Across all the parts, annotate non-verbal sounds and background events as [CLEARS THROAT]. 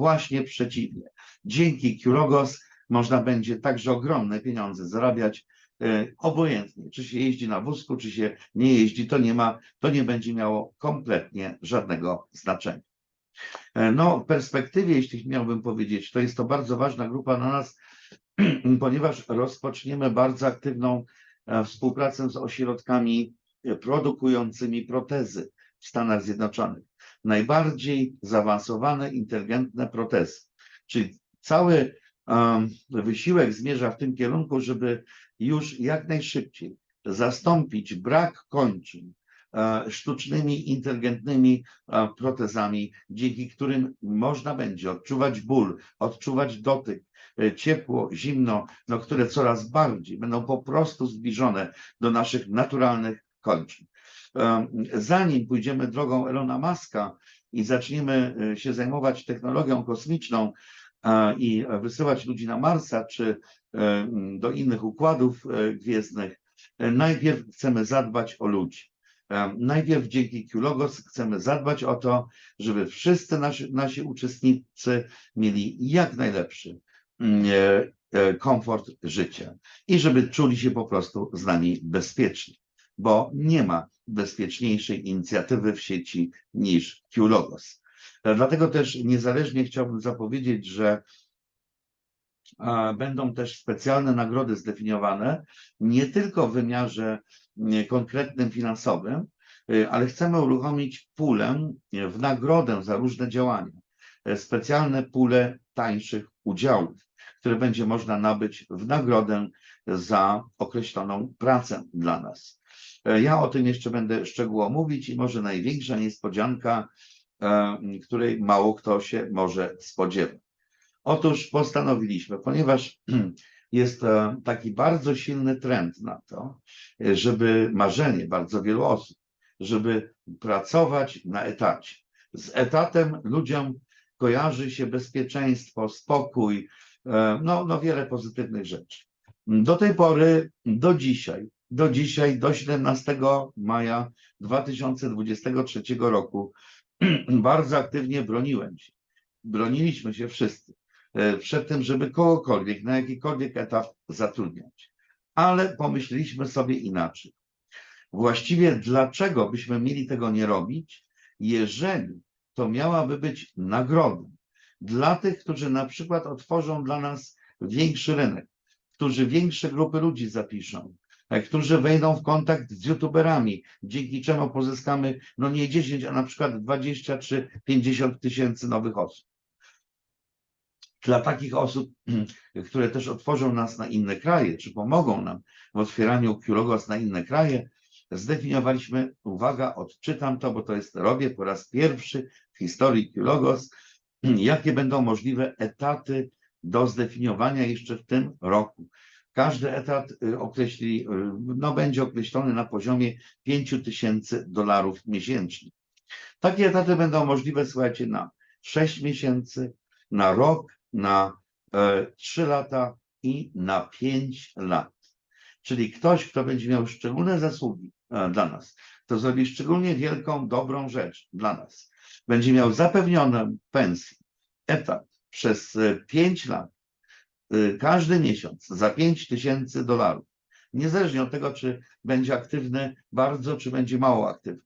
Właśnie przeciwnie. Dzięki Qlogos można będzie także ogromne pieniądze zarabiać e, obojętnie, czy się jeździ na wózku, czy się nie jeździ, to nie ma, to nie będzie miało kompletnie żadnego znaczenia. E, No, w perspektywie, jeśli miałbym powiedzieć, to jest to bardzo ważna grupa dla nas, [CLEARS THROAT] ponieważ rozpoczniemy bardzo aktywną e, współpracę z ośrodkami produkującymi protezy w Stanach Zjednoczonych. Najbardziej zaawansowane, inteligentne protezy. Czyli cały em, wysiłek zmierza w tym kierunku, żeby już jak najszybciej zastąpić brak kończyn e, sztucznymi, inteligentnymi e, protezami, dzięki którym można będzie odczuwać ból, odczuwać dotyk, e, ciepło, zimno, no, które coraz bardziej będą po prostu zbliżone do naszych naturalnych kończyn. Zanim pójdziemy drogą Elona Muska i zaczniemy e, się zajmować technologią kosmiczną e, i wysyłać ludzi na Marsa czy e, do innych układów e, gwiezdnych, e, najpierw chcemy zadbać o ludzi. E, Najpierw dzięki Qlogos chcemy zadbać o to, żeby wszyscy nasi, nasi uczestnicy mieli jak najlepszy e, e, komfort życia i żeby czuli się po prostu z nami bezpiecznie, bo nie ma bezpieczniejszej inicjatywy w sieci niż Qlogos. Dlatego też niezależnie chciałbym zapowiedzieć, że będą też specjalne nagrody zdefiniowane, nie tylko w wymiarze konkretnym finansowym, y, ale chcemy uruchomić pulę y, w nagrodę za różne działania. E, Specjalne pule tańszych udziałów, które będzie można nabyć w nagrodę za określoną pracę dla nas. E, Ja o tym jeszcze będę szczegółowo mówić i może największa niespodzianka, e, której mało kto się może spodziewać. Otóż postanowiliśmy, ponieważ [CLEARS THROAT] jest e, taki bardzo silny trend na to, żeby marzenie bardzo wielu osób, żeby pracować na etacie. Z etatem ludziom kojarzy się bezpieczeństwo, spokój, no, no wiele pozytywnych rzeczy. Do tej pory, do dzisiaj, do dzisiaj, do 17 maja 2023 roku [CLEARS THROAT] bardzo aktywnie broniłem się. Broniliśmy się wszyscy e, przed tym, żeby kogokolwiek na jakikolwiek etap zatrudniać. Ale pomyśleliśmy sobie inaczej. Właściwie dlaczego byśmy mieli tego nie robić, jeżeli to miałaby być nagroda dla tych, którzy na przykład otworzą dla nas większy rynek, którzy większe grupy ludzi zapiszą, którzy wejdą w kontakt z youtuberami, dzięki czemu pozyskamy no nie 10, a na przykład 20 czy 50 tysięcy nowych osób. Dla takich osób, [CLEARS THROAT] które też otworzą nas na inne kraje, czy pomogą nam w otwieraniu Qlogos na inne kraje, zdefiniowaliśmy, uwaga, odczytam to, bo to jest, robię po raz pierwszy w historii Qlogos, [CLEARS THROAT] jakie będą możliwe etaty do zdefiniowania jeszcze w tym roku. Każdy etat y, określi, y, no będzie określony na poziomie 5 tysięcy dolarów miesięcznie. Takie etaty będą możliwe, słuchajcie, na 6 miesięcy, na rok, na e, 3 lata i na 5 lat. Czyli ktoś, kto będzie miał szczególne zasługi e, dla nas, kto zrobi szczególnie wielką, dobrą rzecz dla nas, będzie miał zapewnioną pensję, etat przez 5 lat, y, każdy miesiąc za 5 tysięcy dolarów, niezależnie od tego, czy będzie aktywny bardzo, czy będzie mało aktywny.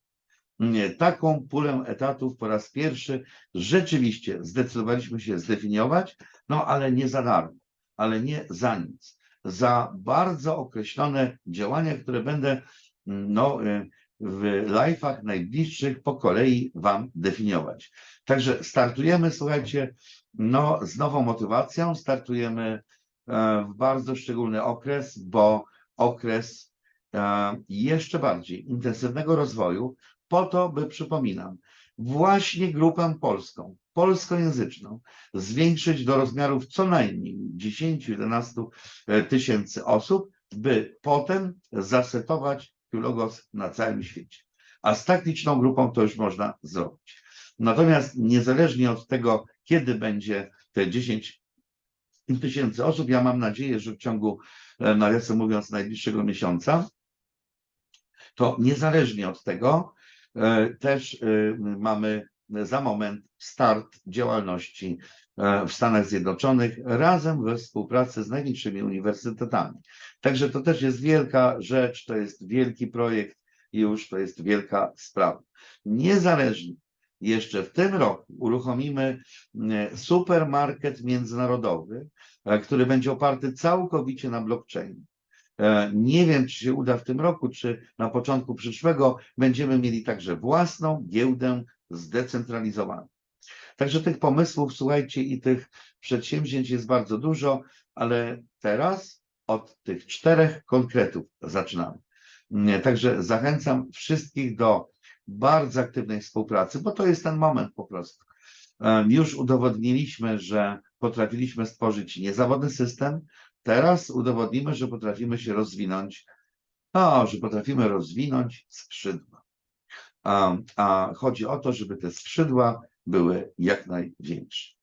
Taką pulę etatów po raz pierwszy rzeczywiście zdecydowaliśmy się zdefiniować, no ale nie za darmo, ale nie za nic. Za bardzo określone działania, które będę no, y, w live'ach najbliższych po kolei Wam definiować. Także startujemy, słuchajcie, no, z nową motywacją, startujemy e, w bardzo szczególny okres, bo okres e, jeszcze bardziej intensywnego rozwoju, po to, by przypominam, właśnie grupę polską, polskojęzyczną, zwiększyć do rozmiarów co najmniej 10-11 tysięcy osób, by potem zasetować Logos na całym świecie. A z tak liczną grupą to już można zrobić. Natomiast niezależnie od tego, kiedy będzie te 10 tysięcy osób, ja mam nadzieję, że w ciągu, e, nawiasem mówiąc, najbliższego miesiąca, to niezależnie od tego, e, też e, mamy za moment start działalności w Stanach Zjednoczonych razem we współpracy z największymi uniwersytetami. Także to też jest wielka rzecz, to jest wielki projekt i już to jest wielka sprawa. Niezależnie jeszcze w tym roku uruchomimy e, supermarket międzynarodowy, e, który będzie oparty całkowicie na blockchainie. E, Nie wiem, czy się uda w tym roku, czy na początku przyszłego będziemy mieli także własną giełdę zdecentralizowaną. Także tych pomysłów, słuchajcie, i tych przedsięwzięć jest bardzo dużo, ale teraz od tych czterech konkretów zaczynamy. Także zachęcam wszystkich do bardzo aktywnej współpracy, bo to jest ten moment po prostu. Już udowodniliśmy, że potrafiliśmy stworzyć niezawodny system, teraz udowodnimy, że potrafimy się rozwinąć, o, że potrafimy rozwinąć skrzydła. A, a chodzi o to, żeby te skrzydła były jak największe.